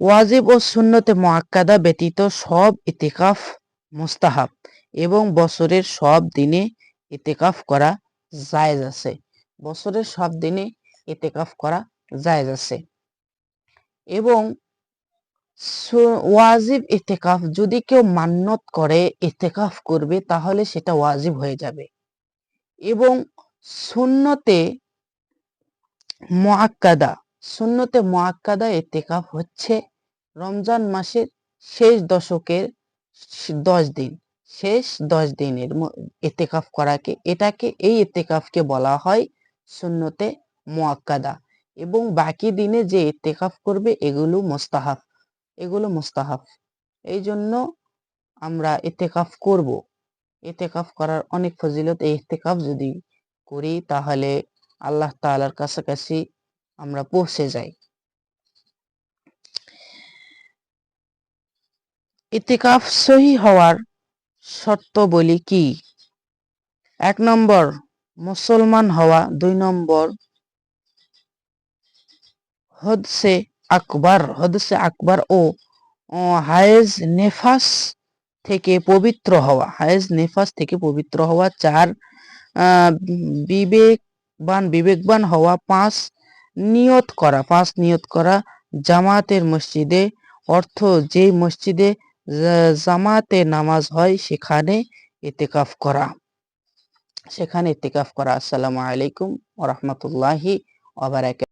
ওয়াজিব ও সুন্নতে মুআক্কাদা ব্যতীত সব ইতিকাফ মুস্তাহাব এবং বছরের সব দিনে ইতিকাফ করা জায়েজ আছে। বছরের সব দিনে ইতিকাফ করা জায়েজ আছে। এবং ওয়াজিব ইতেকাফ যদি কেউ মান্নত করে ইতেকাফ করবে, তাহলে সেটা ওয়াজিব হয়ে যাবে। এবং সুন্নতে মোয়াক্কাদা সুন্নতে মোয়াক্কাদা ইতেকাফ হচ্ছে রমজান মাসের শেষ দশকের দশ দিন, শেষ দশ দিনের ইতেকাফ করাকে, এটাকে, এই ইতেকাফকে বলা হয় শূন্যতে মোয়াক্কাদা এবং বাকি দিনে যে ইতেকাফ করবে এগুলো মোস্তাহাফ এগুলো মোস্তাহাফ এই জন্য আমরা ইতেকাফ করব। ইতেকাফ করার অনেক ফজিলত এই ইতেকাফ যদি করি তাহলে আল্লাহ তালার কাছাকাছি আমরা পৌঁছে যাই। ইতিকাফ সহি হওয়ার শর্ত বলি কি? এক নম্বর, মুসলমান হওয়া। দুই নম্বর হদসে আকবর হদসে আকবর ও হায়েজ নেফাস থেকে পবিত্র হওয়া, হায়েজ নেফাস থেকে পবিত্র হওয়া চার বিবেকবান বিবেকবান হওয়া পাঁচ নিয়ত করা, পাঁচ নিয়ত করা জামাতের মসজিদে। অর্থ যে মসজিদে জামাতে নামাজ হয় সেখানে ইতেকাফ করা। সেখানে ইতেকাফ করা। আসসালামু আলাইকুম ওরহমতুল্লাহি ওবারাকাত